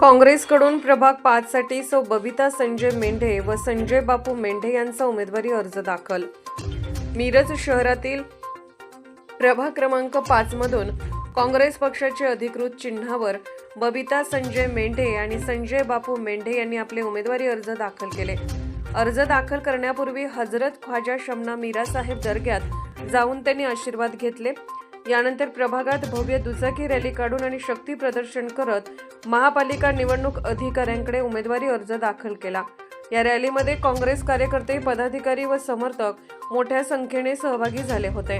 काँग्रेसकडून प्रभाग पाचसाठी सौ बबिता संजय मेंढे व संजय बापू मेंढे यांचा उमेदवारी अर्ज दाखल. मिरज शहरातील प्रभाग क्रमांक पाचमधून काँग्रेस पक्षाचे अधिकृत चिन्हावर बबिता संजय मेंढे आणि संजय बापू मेंढे यांनी आपले उमेदवारी अर्ज दाखल केले. अर्ज दाखल करण्यापूर्वी हजरत ख्वाजा शमना मीरासाहेब दर्ग्यात जाऊन त्यांनी आशीर्वाद घेतले. यानंतर प्रभागात भव्य दुचाकी रॅली काढून आणि शक्ती प्रदर्शन करत महापालिका निवडणूक अधिकाऱ्यांकडे उमेदवारी अर्ज दाखल केला. या रॅलीमध्ये काँग्रेस कार्यकर्ते पदाधिकारी व समर्थक मोठ्या संख्येने सहभागी झाले होते.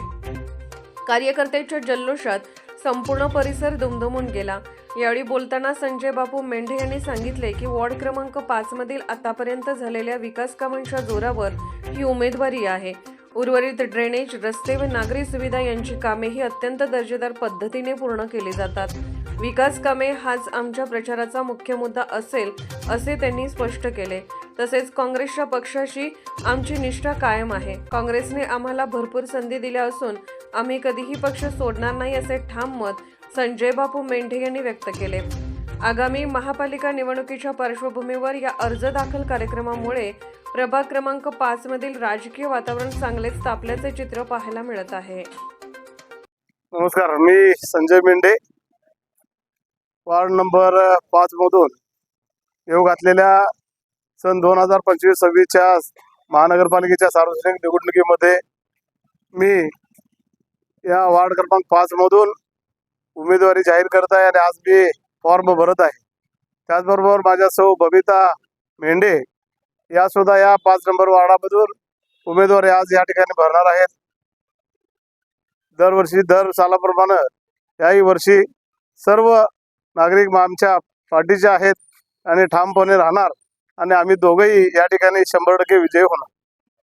कार्यकर्त्यांच्या जल्लोषात संपूर्ण परिसर दुमदुमून गेला. यावेळी बोलताना संजय बापू मेंढे यांनी सांगितले की वॉर्ड क्रमांक पाच मधील आतापर्यंत झालेल्या विकास कामांच्या जोरावर ही उमेदवारी आहे. उर्वरित ड्रेनेज रस्ते व नागरी सुविधा यांची कामे ही अत्यंत दर्जेदार पद्धतीने पूर्ण केली जातात. विकास कामे हाच आमच्या प्रचाराचा मुख्य मुद्दा असेल असे त्यांनी स्पष्ट केले. तसेच काँग्रेसच्या पक्षाशी आमची निष्ठा कायम आहे. काँग्रेसने आम्हाला भरपूर संधी दिल्या असून आम्ही कधीही पक्ष सोडणार नाही असे ठाम मत संजय बापू मेंढे यांनी व्यक्त केले. आगामी महापालिका निवडणुकीच्या पार्श्वभूमीवर या अर्ज दाखल कार्यक्रमामुळे प्रभाग क्रमांक पाच मधील राजकीय वातावरण चांगलेच तापल्याचे चित्र पाहायला मिळत आहे. नमस्कार मी संजय मेंढे. वार्ड नंबर पाच मधून येऊ घातलेल्या सन दोन हजार पंचवीस सव्वीसच्या महानगरपालिकेच्या सार्वजनिक निवडणुकीमध्ये मी या वार्ड क्रमांक पाच मधून उमेदवारी जाहीर करत आहे आणि आज मी फॉर्म भरत आहे. त्याचबरोबर माझ्या सौ बबिता मेंढे या सुद्धा या पाच नंबर वार्डामधून उमेदवार आज या ठिकाणी भरणार आहेत. दरवर्षी दर सालाप्रमाणे याही वर्षी सर्व नागरिक आमच्या पाठीचे आहेत आणि ठामपणे राहणार आणि आम्ही दोघंही या ठिकाणी शंभर टक्के विजयी होणार.